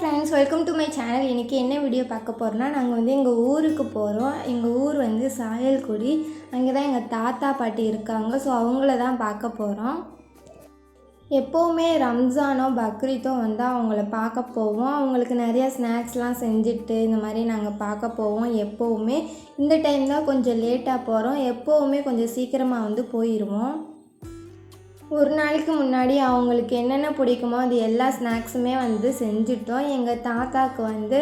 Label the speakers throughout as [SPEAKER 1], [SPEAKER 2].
[SPEAKER 1] Friends welcome to my channel இன்றைக்கி என்ன video பார்க்க போகிறோன்னா நாங்கள் வந்து எங்கள் ஊருக்கு போகிறோம் எங்கள் ஊர் வந்து சாயல்குடி. அங்கே தான் எங்கள் தாத்தா பாட்டி இருக்காங்க. ஸோ அவங்கள தான் பார்க்க போகிறோம் எப்போவுமே ரம்ஜானோ பக்ரீத்தோ வந்தால் அவங்கள பார்க்க போவோம். அவங்களுக்கு நிறையா ஸ்நாக்ஸ்லாம் செஞ்சுட்டு இந்த மாதிரி நாங்கள் பார்க்க போவோம் எப்போவுமே. இந்த டைம் தான் கொஞ்சம் லேட்டாக போகிறோம் எப்போவுமே கொஞ்சம் சீக்கிரமாக வந்து போயிடுவோம் ஒரு நாளைக்கு முன்னாடி அவங்களுக்கு என்னென்ன பிடிக்குமோ அது எல்லா ஸ்நாக்ஸுமே வந்து செஞ்சுட்டோம். எங்கள் தாத்தாக்கு வந்து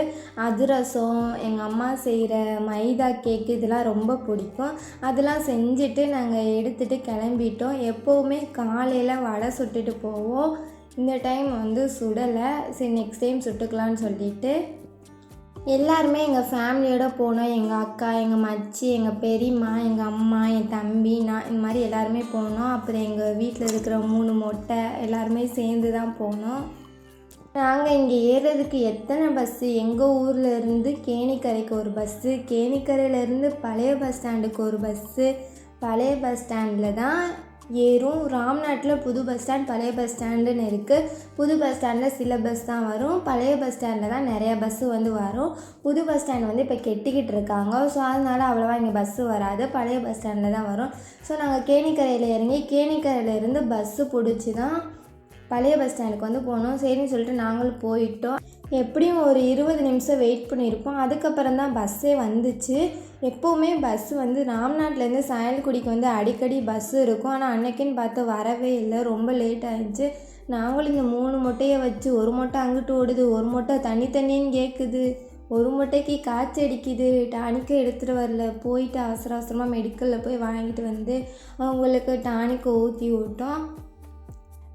[SPEAKER 1] அதிரசம் எங்கள் அம்மா செய்கிற மைதா கேக்கு இதெல்லாம் ரொம்ப பிடிக்கும். அதெல்லாம் செஞ்சுட்டு நாங்கள் எடுத்துகிட்டு கிளம்பிட்டோம். எப்போவுமே காலையில் வடை சுட்டுட்டு போவோம். இந்த டைம் வந்து சுடலை. சரி நெக்ஸ்ட் டைம் சுட்டுக்கலான்னு சொல்லிட்டு எல்லாருமே எங்கள் ஃபேமிலியோட போனோம். எங்கள் அக்கா எங்கள் மச்சி எங்கள் பெரியம்மா எங்கள் அம்மா என் தம்பி நான் இந்த மாதிரி எல்லாருமே போனோம். அப்புறம் எங்கள் வீட்டில் இருக்கிற மூணு மொட்டை எல்லாருமே சேர்ந்து தான் போனோம். நாங்கள் இங்கே ஏறுறதுக்கு எத்தனை பஸ்ஸு எங்கள் ஊரில் இருந்து கேணிக்கரைக்கு ஒரு பஸ்ஸு கேணிக்கரையிலேருந்து பழைய பஸ் ஸ்டாண்டுக்கு ஒரு பஸ்ஸு பழைய பஸ் ஸ்டாண்டில் தான் ஏறும். ராம்நாட்டில் புது பஸ் ஸ்டாண்ட் பழைய பஸ் ஸ்டாண்டுன்னு இருக்குது புது பஸ் ஸ்டாண்டில் சில பஸ் தான் வரும். பழைய பஸ் ஸ்டாண்டில் தான் நிறையா பஸ்ஸு வந்து வரும். புது பஸ் ஸ்டாண்ட் வந்து இப்போ கெட்டிக்கிட்டு இருக்காங்க. ஸோ அதனால் அவ்வளோவா இங்கே பஸ்ஸு வராது. பழைய பஸ் ஸ்டாண்டில் தான் வரும். ஸோ நாங்கள் கேணிக்கரையில் இறங்கி கேணிக்கரையிலேருந்து பஸ்ஸு பிடிச்சி தான் பழைய பஸ் ஸ்டாண்டுக்கு வந்து போனோம் சரின்னு சொல்லிட்டு நாங்களும் போயிட்டோம். எப்படியும் ஒரு இருபது நிமிஷம் வெயிட் பண்ணியிருப்போம். அதுக்கப்புறம் தான் பஸ்ஸே வந்துச்சு. எப்போவுமே பஸ் வந்து ராம்நாட்லேருந்து சாயல்குடிக்கு வந்து அடிக்கடி பஸ்ஸு இருக்கும். ஆனால் அன்னைக்குன்னு பார்த்து வரவே இல்லை. ரொம்ப லேட் ஆயிடுச்சு. நாங்களும் இந்த மூணு மொட்டையை வச்சு ஒரு மொட்டை அங்கிட்டு ஓடுது ஒரு மொட்டை தனித்தனின்னு கேட்குது ஒரு மொட்டைக்கு காய்ச்சி அடிக்குது. டானிக்கை எடுத்துகிட்டு வரல. போயிட்டு அவசர அவசரமாக மெடிக்கலில் போய் வாங்கிட்டு வந்து அவங்களுக்கு டானிக்கை ஊற்றி விட்டோம்.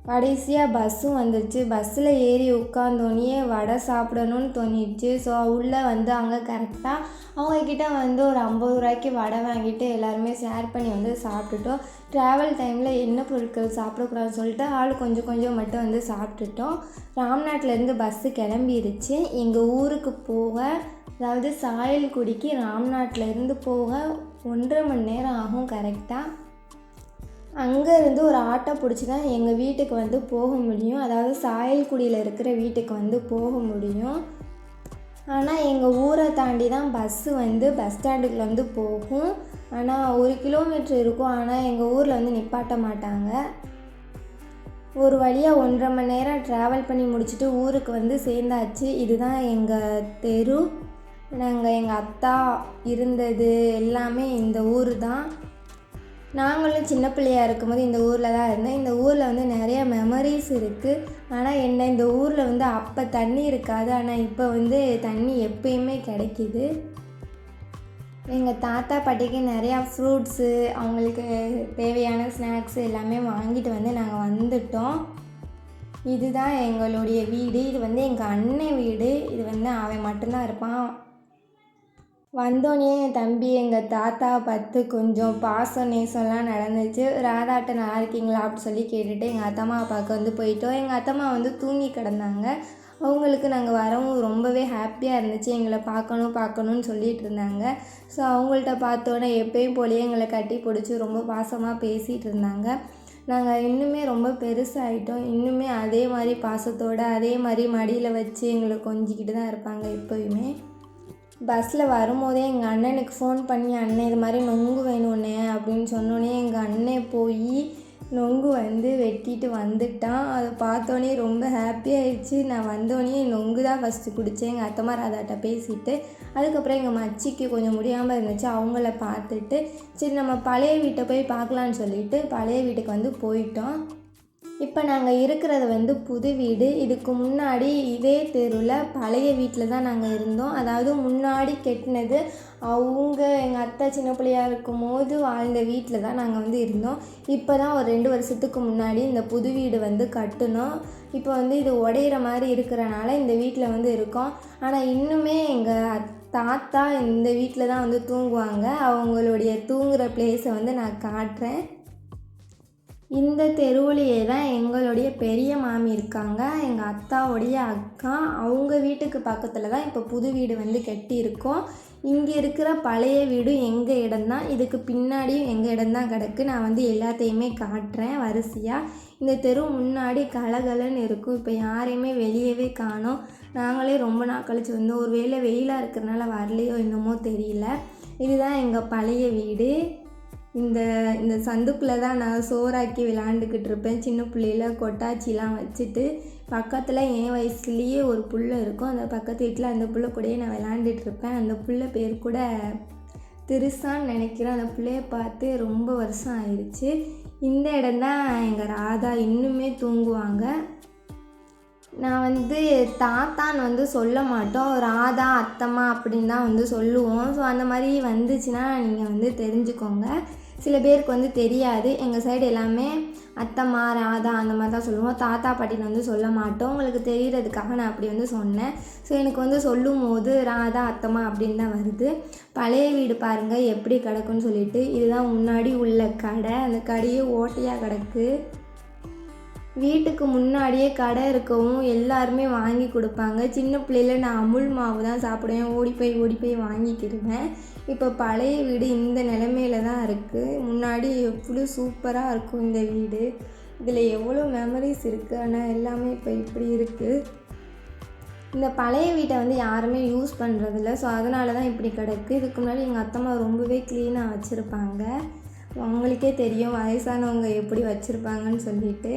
[SPEAKER 1] கடைசியாக பஸ்ஸும் வந்துடுச்சு பஸ்ஸில் ஏறி உட்காந்தோன்னே வடை சாப்பிடணும்னு தோணிடுச்சு. ஸோ உள்ளே வந்து அங்கே கரெக்டாக அவங்கக்கிட்ட வந்து ஒரு ஐம்பது ரூபாய்க்கு வடை வாங்கிட்டு எல்லாருமே ஷேர் பண்ணி வந்து சாப்பிட்டுட்டோம். ட்ராவல் டைமில் என்ன பொருட்கள் சாப்பிடக்கூடாதுன்னு சொல்லிட்டு ஆள் கொஞ்சம் கொஞ்சம் மட்டும் வந்து சாப்பிட்டுட்டோம். ராம்நாட்லேருந்து பஸ்ஸு கிளம்பிருச்சு. எங்கள் ஊருக்கு போக அதாவது சாயல்குடிக்கு ராம்நாட்டிலேருந்து போக ஒன்றரை மணி நேரம் ஆகும் கரெக்டாக அங்கேருந்து ஒரு ஆட்டோ பிடிச்சி தான் எங்கள் வீட்டுக்கு வந்து போக முடியும். அதாவது சாயல்குடியில் இருக்கிற வீட்டுக்கு வந்து போக முடியும். ஆனால் எங்கள் ஊரை தாண்டி தான் பஸ்ஸு வந்து பஸ் ஸ்டாண்டுக்கு வந்து போகும். ஆனால் ஒரு கிலோமீட்ரு இருக்கும். ஆனால் எங்கள் ஊரில் வந்து நிப்பாட்ட மாட்டாங்க. ஒரு வழியாக ஒன்றரை மணி நேரம் ட்ராவல் பண்ணி முடிச்சுட்டு ஊருக்கு வந்து சேர்ந்தாச்சு. இதுதான் எங்கள் தெரு. நாங்கள் எங்கள் அத்தா இருந்தது எல்லாமே இந்த ஊர் தான் நாங்களும் சின்ன பிள்ளையாக இருக்கும்போது இந்த ஊரில் தான் இருந்தேன். இந்த ஊரில் வந்து நிறைய மெமரிஸ் இருக்குது ஆனால் என்ன இந்த ஊரில் வந்து அப்போ தண்ணி இருக்காது. ஆனால் இப்போ வந்து தண்ணி எப்பயுமே கிடைக்கிது. எங்கள் தாத்தா பாட்டிக்கு நிறையா ஃப்ரூட்ஸு அவங்களுக்கு தேவையான ஸ்நாக்ஸ் எல்லாமே வாங்கிட்டு வந்து நாங்கள் வந்துட்டோம். இதுதான் எங்களுடைய வீடு. இது வந்து எங்கள் அண்ணன் வீடு. இது வந்து அவன் மட்டும்தான் இருப்பான். வந்தோடனே என் தம்பி எங்கள் தாத்தா பார்த்து கொஞ்சம் பாசம் நேசம்லாம் நடந்துச்சு. ராதாட்ட நல்லா இருக்கீங்களா? அப்படின்னு சொல்லி கேட்டுட்டு எங்கள் அத்தம்மா பார்க்க வந்து போயிட்டோம். எங்கள் அத்தம்மா வந்து தூங்கி கிடந்தாங்க. அவங்களுக்கு நாங்கள் வரவும் ரொம்பவே ஹாப்பியாக இருந்துச்சு. எங்களை பார்க்கணும் பார்க்கணுன்னு சொல்லிட்டு இருந்தாங்க. ஸோ அவங்கள்ட்ட பார்த்தோன்னே எப்பயும் போலேயே எங்களை கட்டி பிடிச்சி ரொம்ப பாசமாக பேசிகிட்டு இருந்தாங்க. நாங்கள் இன்னுமே ரொம்ப பெருசாகிட்டோம் இன்னுமே அதே மாதிரி பாசத்தோடு அதே மாதிரி மடியில் வச்சு எங்களை கொஞ்சிக்கிட்டு தான் இருப்பாங்க எப்போயுமே. பஸ்ஸில் வரும்போதே எங்கள் அண்ணனுக்கு ஃபோன் பண்ணி அண்ணன் இது மாதிரி நொங்கு வேணும்ண்ணே அப்படின்னு சொன்னோடனே எங்கள் அண்ணன் போய் நொங்கு வந்து வெட்டிட்டு வந்துட்டான். அதை பார்த்தோன்னே ரொம்ப ஹாப்பியாகிடுச்சு நான் வந்தோடனே நொங்கு தான் ஃபஸ்ட்டு குடித்தேன் எங்கள் அத்தம்மா ராதாட்ட பேசிட்டு அதுக்கப்புறம் எங்கள் மச்சிக்கு கொஞ்சம் முடியாமல் இருந்துச்சு. அவங்கள பார்த்துட்டு சரி நம்ம பழைய வீட்டை போய் பார்க்கலான்னு சொல்லிட்டு பழைய வீட்டுக்கு வந்து போயிட்டோம். இப்போ நாங்கள் இருக்கிறது வந்து புது வீடு. இதுக்கு முன்னாடி இதே தெருவில் பழைய வீட்டில் தான் நாங்கள் இருந்தோம். அதாவது முன்னாடி கெட்டினது அவங்க எங்கள் அத்தை சின்ன பிள்ளையாக இருக்கும் போது வாழ்ந்த வீட்டில் தான் நாங்கள் வந்து இருந்தோம். இப்போ தான் ஒரு ரெண்டு வருஷத்துக்கு முன்னாடி இந்த புது வீடு வந்து கட்டினோம். இப்போ வந்து இது உடையிற மாதிரி இருக்கிறனால இந்த வீட்டில் வந்து இருக்கோம். ஆனால் இன்னுமே எங்கள் தாத்தா இந்த வீட்டில் தான் வந்து தூங்குவாங்க. அவங்களுடைய தூங்குகிற பிளேஸை வந்து நான் காட்டுறேன். இந்த தெருவுலேயே தான் எங்களுடைய பெரிய மாமி இருக்காங்க. எங்கள் அத்தாவுடைய அக்கா அவங்க வீட்டுக்கு பக்கத்தில் தான் இப்போ புது வீடு வந்து கட்டியிருக்கோம். இங்கே இருக்கிற பழைய வீடும் எங்கள் இடம்தான்? இதுக்கு பின்னாடியும் எங்கள் இடம்தான் கிடக்கு? நான் வந்து எல்லாத்தையுமே காட்டுறேன் வரிசையாக இந்த தெரு முன்னாடி கலகலன்னு இருக்கும். இப்போ யாரையுமே வெளியவே காணோம். நாங்களே ரொம்ப நாள் கழிச்சு வந்து ஒரு வேளை வெயிலாக இருக்கிறனால வரலையோ என்னமோ தெரியல. இதுதான் எங்கள் பழைய வீடு. இந்த இந்த சந்துக்குள்ளே தான் நான் சோறாக்கி விளாண்டுக்கிட்டு இருப்பேன் சின்ன பிள்ளையில கொட்டாச்சிலாம் வச்சுட்டு பக்கத்தில் என் வயசுலேயே ஒரு புள்ள இருக்கும். அந்த பக்கத்து வீட்டில் அந்த புள்ள கூடயே நான் விளாண்டுட்டு இருப்பேன் அந்த புள்ள பேர் கூட திருசான்னு நினைக்கிறேன். அந்த பிள்ளைய பார்த்து ரொம்ப வருஷம் ஆயிடுச்சு இந்த இடம்தான் எங்கள் ராதா இன்னுமே தூங்குவாங்க. நான் வந்து தாத்தான்னு வந்து சொல்ல மாட்டோம். ராதா அத்தம்மா அப்படின்னு தான் வந்து சொல்லுவோம். ஸோ அந்த மாதிரி வந்துச்சுன்னா நீங்கள் வந்து தெரிஞ்சுக்கோங்க. சில பேருக்கு வந்து தெரியாது. எங்கள் சைடு எல்லாமே அத்தம்மா ராதா அந்த மாதிரி தான் சொல்லுவோம். தாத்தா பாட்டின்னு வந்து சொல்ல மாட்டோம். உங்களுக்கு தெரிகிறதுக்காக நான் அப்படி வந்து சொன்னேன். ஸோ எனக்கு வந்து சொல்லும் போது ராதா அத்தம்மா அப்படின்னு தான் வருது. பழைய வீடு பாருங்கள் எப்படி கிடக்குன்னு சொல்லிட்டு. இதுதான் முன்னாடி உள்ள கடை. அந்த கடையே ஓட்டையாக கிடக்கு. வீட்டுக்கு முன்னாடியே கடை இருக்கவும் எல்லாருமே வாங்கி கொடுப்பாங்க. சின்ன பிள்ளையில நான் அமுல் மாவு தான் சாப்பிடுவேன். ஓடி போய் ஓடி போய் வாங்கிக்கிடுவேன் இப்போ பழைய வீடு இந்த நிலமையில தான் இருக்குது முன்னாடி எவ்வளோ சூப்பராக இருக்கும் இந்த வீடு. இதில் எவ்வளோ மெமரிஸ் இருக்குது ஆனால் எல்லாமே இப்போ இப்படி இருக்குது இந்த பழைய வீட்டை வந்து யாருமே யூஸ் பண்ணுறதில்ல ஸோ அதனால தான் இப்படி கிடக்கு. இதுக்கு முன்னாடி எங்கள் அத்தம்மா ரொம்பவே க்ளீனாக வச்சுருப்பாங்க. அவங்களுக்கே தெரியும் வயசானவங்க எப்படி வச்சுருப்பாங்கன்னு சொல்லிட்டு.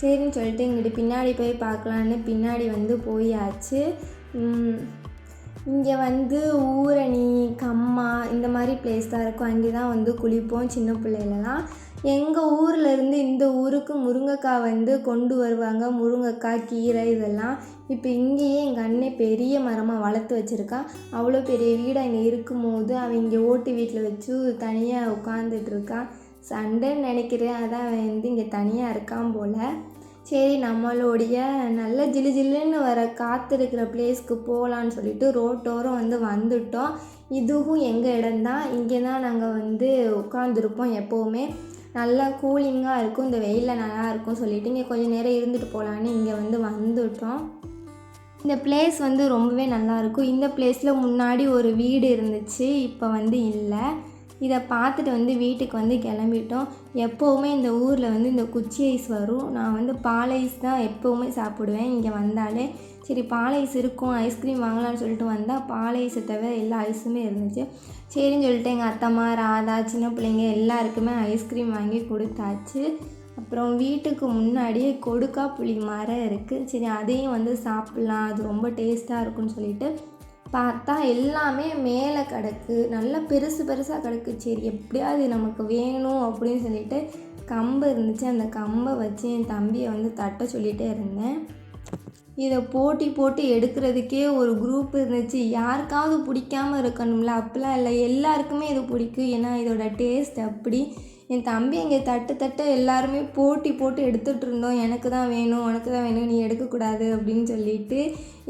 [SPEAKER 1] சரின்னு சொல்லிட்டு இங்கிட்டு பின்னாடி போய் பார்க்கலான்னு பின்னாடி வந்து போயாச்சு. இங்கே வந்து ஊரணி கம்மா இந்த மாதிரி பிளேஸ் தான் இருக்கும். அங்கே தான் வந்து குளிப்போம் சின்ன பிள்ளையிலலாம் எங்கள் ஊரில் இருந்து இந்த ஊருக்கு முருங்கைக்காய் வந்து கொண்டு வருவாங்க. முருங்கைக்காய் கீரை இதெல்லாம். இப்போ இங்கேயே எங்கள் அண்ணன் பெரிய மரமாக வளர்த்து வச்சுருக்கா. அவ்வளோ பெரிய வீடு அங்கே இருக்கும்போது அவன் இங்கே ஓட்டு வீட்டில் வச்சு தனியாக உட்காந்துட்டுருக்கான் சண்டைன்னு நினைக்கிறேன். அதான் அவன் வந்து இங்கே தனியாக இருக்கான் போல். சரி நம்மளுடைய நல்ல ஜிலு ஜில்லுன்னு வர காற்று இருக்கிற பிளேஸ்க்கு போகலான்னு சொல்லிட்டு ரோட்டோரம் வந்து வந்துட்டோம். இதுவும் எங்கள் இடம்தான். இங்கே தான் நாங்கள் வந்து உட்காந்துருப்போம் எப்போவுமே. நல்லா கூலிங்காக இருக்கும். இந்த வெயிலில் நல்லா இருக்கும் சொல்லிட்டு இங்கே கொஞ்சம் நேரம் இருந்துட்டு போகலான்னு இங்கே வந்து வந்துட்டோம். இந்த பிளேஸ் வந்து ரொம்பவே நல்லாயிருக்கும் இந்த பிளேஸில் முன்னாடி ஒரு வீடு இருந்துச்சு. இப்போ வந்து இல்லை. இதை பார்த்துட்டு வந்து வீட்டுக்கு வந்து கிளம்பிட்டோம். எப்போவுமே இந்த ஊரில் வந்து இந்த குச்சி ஐஸ் வரும். நான் வந்து பால் ஐஸ் தான் எப்போவுமே சாப்பிடுவேன். இங்கே வந்தாலே சரி பால் ஐஸ் இருக்கும் ஐஸ்கிரீம் வாங்கலாம்னு சொல்லிட்டு வந்தால் பால் ஐஸை தவிர எல்லா ஐஸுமே இருந்துச்சு. சரின்னு சொல்லிட்டு எங்கள் அத்தம்மா ராதா சின்ன பிள்ளைங்க எல்லாருக்குமே ஐஸ்கிரீம் வாங்கி கொடுத்தாச்சு. அப்புறம் வீட்டுக்கு முன்னாடியே கொடுக்கா புளி மரம் இருக்குது சரி அதையும் வந்து சாப்பிட்லாம். அது ரொம்ப டேஸ்ட்டாக இருக்குன்னு சொல்லிட்டு பார்த்தா எல்லாமே மேலே கிடக்கு. நல்லா பெருசு பெருசாக கிடக்கு. சரி எப்படியாவது நமக்கு வேணும் அப்படின்னு சொல்லிட்டு கம்பு இருந்துச்சு. அந்த கம்பை வச்சு என் தம்பியை வந்து தட்ட சொல்லிகிட்டே இருந்தேன். இதை போட்டி போட்டு எடுக்கிறதுக்கே ஒரு குரூப் இருந்துச்சு. யாருக்காவது பிடிக்காம இருக்கணும்ல? அப்படிலாம் இல்லை. எல்லாருக்குமே இது பிடிக்கும். ஏன்னா இதோட டேஸ்ட் அப்படி. என் தம்பி அங்கே தட்டு தட்ட எல்லாருமே போட்டி போட்டு எடுத்துகிட்டு இருந்தோம். எனக்கு தான் வேணும் உனக்கு தான் வேணும் நீ எடுக்கக்கூடாது அப்படின்னு சொல்லிட்டு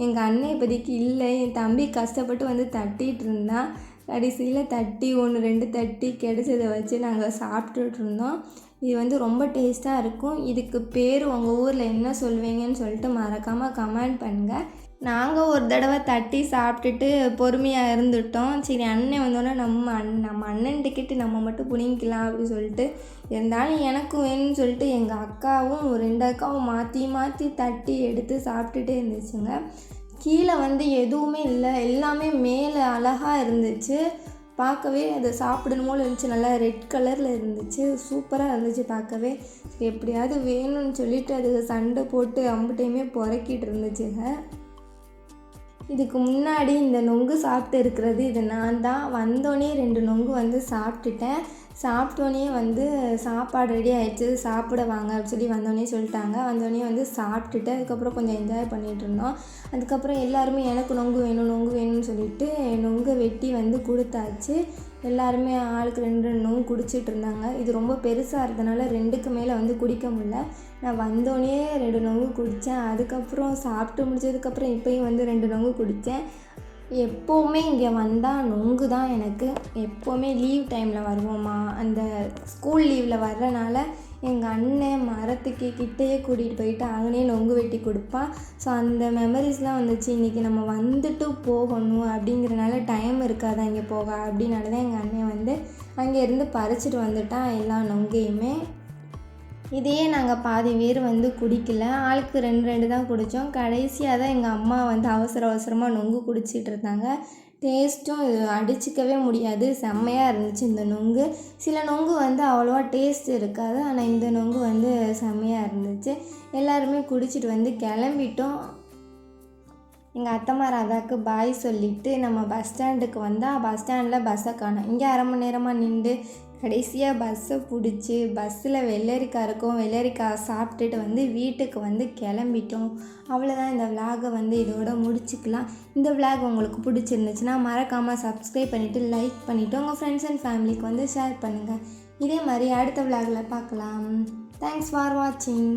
[SPEAKER 1] எங்கள் அண்ணன் இப்போதைக்கு இல்லை. என் தம்பி கஷ்டப்பட்டு வந்து தட்டிகிட்டு இருந்தான் கடைசியில் தட்டி ஒன்று ரெண்டு தட்டி கிடைச்சதை வச்சு நாங்கள் சாப்பிட்டுட்டு இருந்தோம். இது வந்து ரொம்ப டேஸ்ட்டாக இருக்கும். இதுக்கு பேர் உங்கள் ஊரில் என்ன சொல்வீங்கன்னு சொல்லிட்டு மறக்காமல் கமெண்ட் பண்ணுங்கள் நாங்கள் ஒரு தடவை தட்டி சாப்பிட்டுட்டு பொறுமையாக இருந்துட்டோம். சரி அண்ணன் வந்தோடனே நம்ம அண் நம்ம அண்ணன் டிக்கெட்டு நம்ம மட்டும் பிடிங்கிக்கலாம் அப்படின்னு சொல்லிட்டு இருந்தாலும் எனக்கும் வேணும்னு சொல்லிட்டு எங்கள் அக்காவும் ரெண்டு அக்காவும் மாற்றி மாற்றி தட்டி எடுத்து சாப்பிட்டுட்டே இருந்துச்சுங்க. கீழே வந்து எதுவுமே இல்லை. எல்லாமே மேலே அழகாக இருந்துச்சு. பார்க்கவே அது சாப்பிடணுமோ இருந்துச்சு. நல்லா ரெட் கலரில் இருந்துச்சு. சூப்பராக இருந்துச்சு பார்க்கவே. எப்படியாவது வேணும்னு சொல்லிட்டு அது சண்டை போட்டு அம்புட்டையுமே புறக்கிட்டு இருந்துச்சுங்க. இதுக்கு முன்னாடி இந்த நொங்கு சாப்பிட்டு இருக்கிறது இது நான் தான். வந்தோடனே ரெண்டு நொங்கு வந்து சாப்பிட்டுட்டேன். சாப்பிட்டோன்னே வந்து சாப்பாடு ரெடி ஆகிடுச்சு சாப்பிட வாங்க அப்படின்னு சொல்லி வந்தோடனே சொல்லிட்டாங்க. வந்தோடனே வந்து சாப்பிட்டுட்டு அதுக்கப்புறம் கொஞ்சம் என்ஜாய் பண்ணிகிட்டு இருந்தோம். அதுக்கப்புறம் எல்லாருமே எனக்கு நொங்கு வேணும் நொங்கு வேணும்னு சொல்லிட்டு நொங்கை வெட்டி வந்து கொடுத்தாச்சு. எல்லாருமே ஆளுக்கு ரெண்டு ரெண்டு நொங்கு குடிச்சிட்டு இருந்தாங்க. இது ரொம்ப பெருசாக இருந்தனால ரெண்டுக்கு மேலே வந்து குடிக்க முடில நான் வந்தோடனே ரெண்டு நொங்கு குடித்தேன் அதுக்கப்புறம் சாப்பிட்டு முடிச்சதுக்கப்புறம் இப்போயும் வந்து ரெண்டு நொங்கு குடித்தேன் எப்போவுமே இங்கே வந்தால் நொங்கு தான் எனக்கு. எப்போவுமே லீவ் டைமில் வருவோமா? அந்த ஸ்கூல் லீவில் வர்றனால எங்கள் அண்ணன் மரத்துக்கு கிட்டேயே கூட்டிகிட்டு போயிட்டு அவனே நொங்கு வெட்டி கொடுப்பான் ஸோ அந்த மெமரிஸ்லாம் வந்துச்சு. இன்றைக்கி நம்ம வந்துட்டு போகணும் அப்படிங்கிறனால டைம் இருக்காதா இங்கே போக அப்படின்னால தான் எங்கள் அண்ணன் வந்து அங்கேருந்து பறிச்சிட்டு வந்துட்டான் எல்லா நொங்கையுமே. இதையே நாங்கள் பாதி பேர் வந்து குடிக்கல. ஆளுக்கு ரெண்டு ரெண்டு தான் குடித்தோம் கடைசியாக தான் எங்கள் அம்மா வந்து அவசர அவசரமாக நொங்கு குடிச்சிட்டு இருந்தாங்க. டேஸ்ட்டும் அடிச்சிக்கவே முடியாது. செம்மையாக இருந்துச்சு இந்த நொங்கு. சில நொங்கு வந்து அவ்வளோவா டேஸ்ட் இருக்காது. ஆனால் இந்த நொங்கு வந்து செம்மையாக இருந்துச்சு. எல்லாருமே குடிச்சிட்டு வந்து கிளம்பிட்டோம். எங்கள் அத்தம்மா ராதாக்கு பாய் சொல்லிவிட்டு நம்ம பஸ் ஸ்டாண்டுக்கு வந்தால் பஸ் ஸ்டாண்டில் பஸ்ஸை காணோம். இங்கே அரை மணி நேரமாக நின்று கடைசியாக பஸ்ஸை பிடிச்சி பஸ்ஸில் வெள்ளரிக்காய் இருக்கும். வெள்ளரிக்காய் சாப்பிட்டுட்டு வந்து வீட்டுக்கு வந்து கிளம்பிட்டோம். அவ்வளோதான் இந்த விலாகை வந்து இதோட முடிச்சுக்கலாம். இந்த விலாக் உங்களுக்கு பிடிச்சிருந்துச்சுன்னா மறக்காமல் சப்ஸ்கிரைப் பண்ணிவிட்டு லைக் பண்ணிவிட்டு உங்கள் ஃப்ரெண்ட்ஸ் அண்ட் ஃபேமிலிக்கு வந்து ஷேர் பண்ணுங்கள் இதே மாதிரி அடுத்த விலாகில் பார்க்கலாம். தேங்க்ஸ் ஃபார் வாட்சிங்